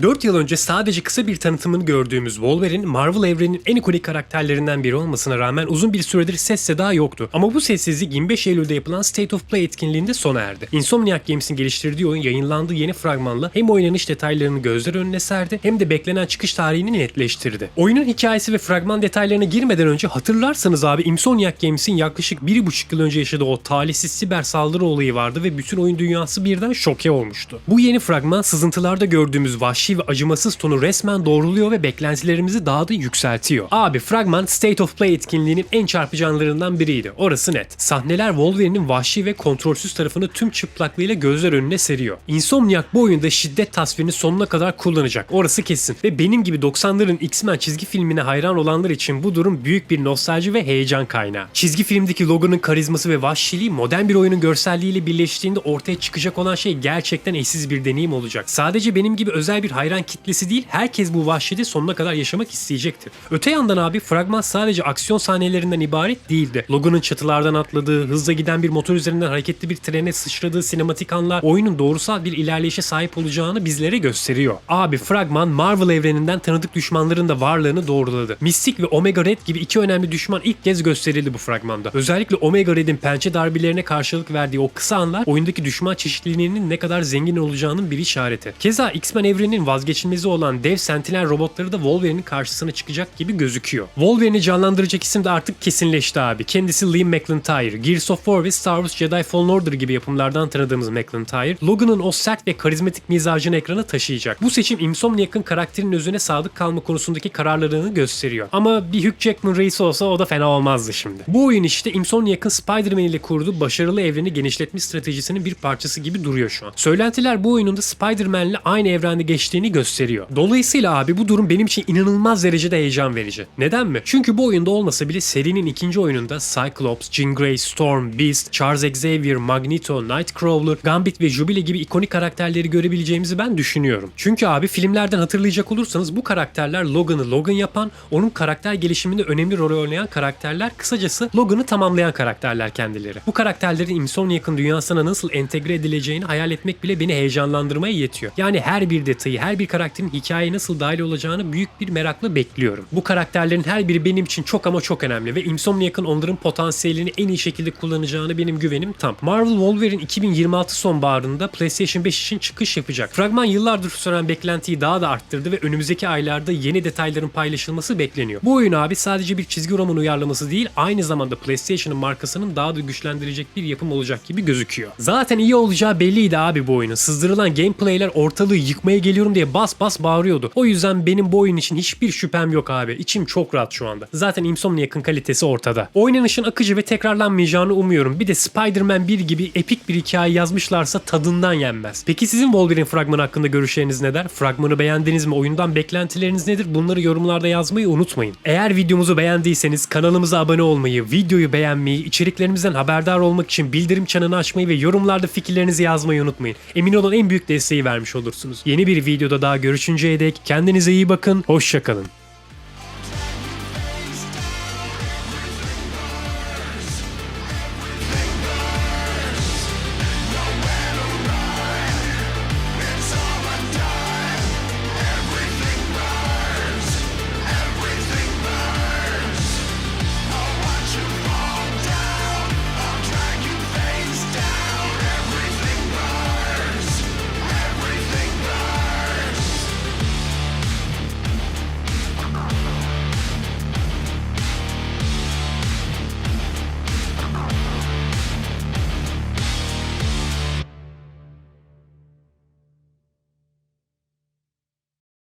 4 yıl önce sadece kısa bir tanıtımını gördüğümüz Wolverine, Marvel evreninin en ikonik karakterlerinden biri olmasına rağmen uzun bir süredir ses seda yoktu. Ama bu sessizlik 25 Eylül'de yapılan State of Play etkinliğinde sona erdi. Insomniac Games'in geliştirdiği oyun yayınlandığı yeni fragmanla hem oynanış detaylarını gözler önüne serdi hem de beklenen çıkış tarihini netleştirdi. Oyunun hikayesi ve fragman detaylarına girmeden önce hatırlarsanız abi Insomniac Games'in yaklaşık 1,5 yıl önce yaşadığı o talihsiz siber saldırı olayı vardı ve bütün oyun dünyası birden şoke olmuştu. Bu yeni fragman sızıntılarda gördüğümüz vahşi ve acımasız tonu resmen doğruluyor ve beklentilerimizi daha da yükseltiyor. Abi fragman State of Play etkinliğinin en çarpıcı anlarından biriydi. Orası net. Sahneler Wolverine'in vahşi ve kontrolsüz tarafını tüm çıplaklığıyla gözler önüne seriyor. Insomniac bu oyunda şiddet tasvirini sonuna kadar kullanacak. Orası kesin. Ve benim gibi 90'ların X-Men çizgi filmine hayran olanlar için bu durum büyük bir nostalji ve heyecan kaynağı. Çizgi filmdeki Logan'ın karizması ve vahşiliği modern bir oyunun görselliğiyle birleştiğinde ortaya çıkacak olan şey gerçekten eşsiz bir deneyim olacak. Sadece benim gibi özel bir hayran kitlesi değil, herkes bu vahşeti sonuna kadar yaşamak isteyecektir. Öte yandan abi fragman sadece aksiyon sahnelerinden ibaret değildi. Logan'ın çatılardan atladığı, hızla giden bir motor üzerinden hareketli bir trene sıçradığı sinematik anlar oyunun doğrusal bir ilerleyişe sahip olacağını bizlere gösteriyor. Abi fragman Marvel evreninden tanıdık düşmanların da varlığını doğruladı. Mystic ve Omega Red gibi iki önemli düşman ilk kez gösterildi bu fragmanda. Özellikle Omega Red'in pençe darbelerine karşılık verdiği o kısa anlar oyundaki düşman çeşitliliğinin ne kadar zengin olacağının bir işareti. Keza X-Men evreninin vazgeçilmezi olan dev Sentinel robotları da Wolverine'in karşısına çıkacak gibi gözüküyor. Wolverine'i canlandıracak isim de artık kesinleşti abi. Kendisi Liam McIntyre. Gears of War ve Star Wars Jedi Fallen Order gibi yapımlardan tanıdığımız McIntyre, Logan'ın o sert ve karizmatik mizacını ekrana taşıyacak. Bu seçim Insomniac'ın karakterinin özüne sadık kalma konusundaki kararlılığını gösteriyor. Ama bir Hugh Jackman reis olsa o da fena olmazdı şimdi. Bu oyun işte Insomniac'ın Spider-Man ile kurduğu başarılı evreni genişletme stratejisinin bir parçası gibi duruyor şu an. Söylentiler bu oyunun da Spider-Man ile aynı evrende geçtiğini gösteriyor. Dolayısıyla abi bu durum benim için inanılmaz derecede heyecan verici. Neden mi? Çünkü bu oyunda olmasa bile serinin ikinci oyununda Cyclops, Jean Grey, Storm, Beast, Charles Xavier, Magneto, Nightcrawler, Gambit ve Jubilee gibi ikonik karakterleri görebileceğimizi ben düşünüyorum. Çünkü abi filmlerden hatırlayacak olursanız bu karakterler Logan'ı Logan yapan, onun karakter gelişiminde önemli rol oynayan karakterler, kısacası Logan'ı tamamlayan karakterler kendileri. Bu karakterlerin Insomniac'ın dünyasına nasıl entegre edileceğini hayal etmek bile beni heyecanlandırmaya yetiyor. Yani her bir detayı, her bir karakterin hikayeye nasıl dahil olacağını büyük bir merakla bekliyorum. Bu karakterlerin her biri benim için çok ama çok önemli ve Insomniac'ın onların potansiyelini en iyi şekilde kullanacağını benim güvenim tam. Marvel Wolverine 2026 sonbaharında PlayStation 5 için çıkış yapacak. Fragman yıllardır süren beklentiyi daha da arttırdı ve önümüzdeki aylarda yeni detayların paylaşılması bekleniyor. Bu oyun abi sadece bir çizgi roman uyarlaması değil, aynı zamanda PlayStation'ın markasının daha da güçlendirecek bir yapım olacak gibi gözüküyor. Zaten iyi olacağı belliydi abi bu oyunun. Sızdırılan gameplayler ortalığı yıkmaya geliyorum diye bas bas bağırıyordu. O yüzden benim bu oyun için hiçbir şüphem yok abi. İçim çok rahat şu anda. Zaten Insomniac'ın kalitesi ortada. Oynanışın akıcı ve tekrarlanmayacağını umuyorum. Bir de Spider-Man 1 gibi epik bir hikaye yazmışlarsa tadından yenmez. Peki sizin Wolverine fragmanı hakkında görüşleriniz neler? Fragmanı beğendiniz mi? Oyundan beklentileriniz nedir? Bunları yorumlarda yazmayı unutmayın. Eğer videomuzu beğendiyseniz kanalımıza abone olmayı, videoyu beğenmeyi, içeriklerimizden haberdar olmak için bildirim çanını açmayı ve yorumlarda fikirlerinizi yazmayı unutmayın. Emin olun en büyük desteği vermiş olursunuz. Yeni bir videoda daha görüşünceye dek kendinize iyi bakın, hoşçakalın.